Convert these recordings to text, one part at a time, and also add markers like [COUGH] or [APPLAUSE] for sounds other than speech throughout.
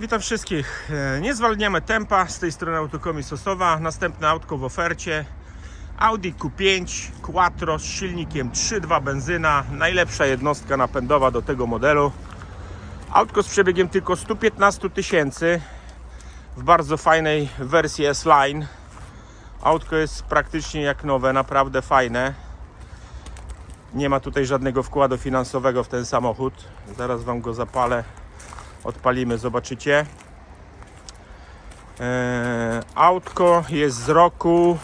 Witam wszystkich. E, Nie zwalniamy tempa. Z tej strony Autokomi Sosowa. Następne autko w ofercie. Audi Q5 Quattro z silnikiem 3.2 benzyna. Najlepsza jednostka napędowa do tego modelu. Autko z przebiegiem tylko 115 tysięcy w bardzo fajnej wersji S-Line. Autko jest praktycznie jak nowe, naprawdę fajne. Nie ma tutaj żadnego wkładu finansowego w ten samochód. Zaraz Wam go zapalę odpalimy, zobaczycie. Eee, autko jest z roku,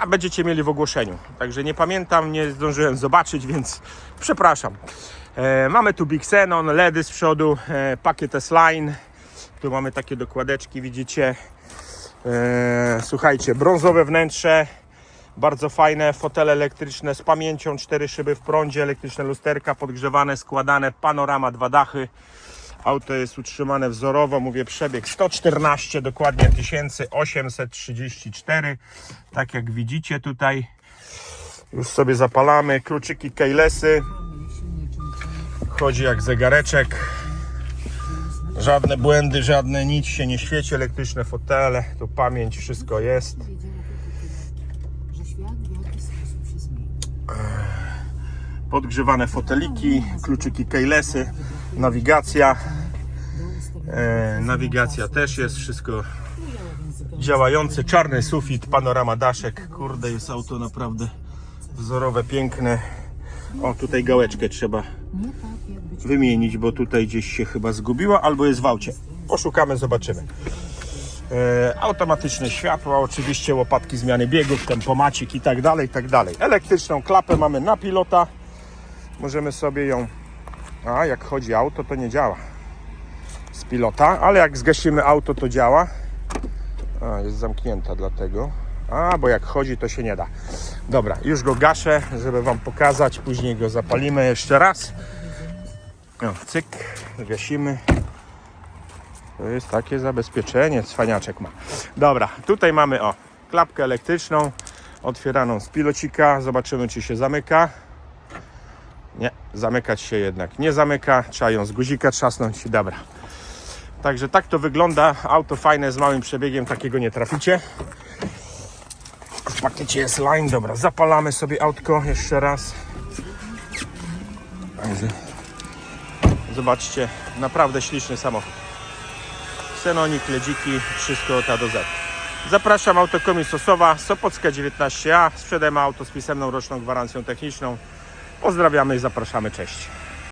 a będziecie mieli w ogłoszeniu. Także nie pamiętam, nie zdążyłem zobaczyć, więc [LAUGHS] przepraszam. Eee, mamy tu Big Xenon, LEDy z przodu, e, pakiet S-Line. Tu mamy takie dokładeczki, widzicie. Słuchajcie, brązowe wnętrze, bardzo fajne, fotele elektryczne z pamięcią, cztery szyby w prądzie, elektryczne lusterka podgrzewane, składane, panorama, dwa dachy. Auto jest utrzymane wzorowo, mówię przebieg 114 dokładnie 1834. Tak jak widzicie tutaj. Już sobie zapalamy. Kluczyki keylessy. Chodzi jak zegareczek. Żadne błędy, żadne nic się nie świeci. Elektryczne fotele, tu pamięć, wszystko jest. Podgrzewane foteliki, kluczyki keylessy, nawigacja. E, nawigacja też jest, wszystko działające. Czarny sufit, panorama daszek. Kurde, jest auto naprawdę wzorowe, piękne. O, tutaj gałeczkę trzeba wymienić, bo tutaj gdzieś się chyba zgubiła, albo jest w aucie. Poszukamy, zobaczymy. E, automatyczne światła, oczywiście łopatki zmiany biegów, tempomacik i tak dalej, i tak dalej. Elektryczną klapę mamy na pilota. Możemy sobie ją... A, jak chodzi auto, to nie działa z pilota, ale jak zgasimy auto, to działa. A, jest zamknięta dlatego. A, bo jak chodzi, to się nie da. Dobra, już go gaszę, żeby Wam pokazać. Później go zapalimy jeszcze raz. Cyk, gasimy. To jest takie zabezpieczenie, cwaniaczek ma. Dobra, tutaj mamy o, klapkę elektryczną, otwieraną z pilocika. Zobaczymy, czy się zamyka. Nie, zamykać się jednak nie zamyka. Trzeba ją z guzika trzasnąć. Dobra. Także tak to wygląda. Auto fajne, z małym przebiegiem, takiego nie traficie. W pakiecie jest line. Dobra, zapalamy sobie autko jeszcze raz. Zobaczcie, naprawdę śliczny samochód. Xenonik, ledziki, wszystko od A do Z. Zapraszam Autokomi Sosowa, Sopocka 19A. Sprzedajemy auto z pisemną roczną gwarancją techniczną. Pozdrawiamy i zapraszamy, cześć.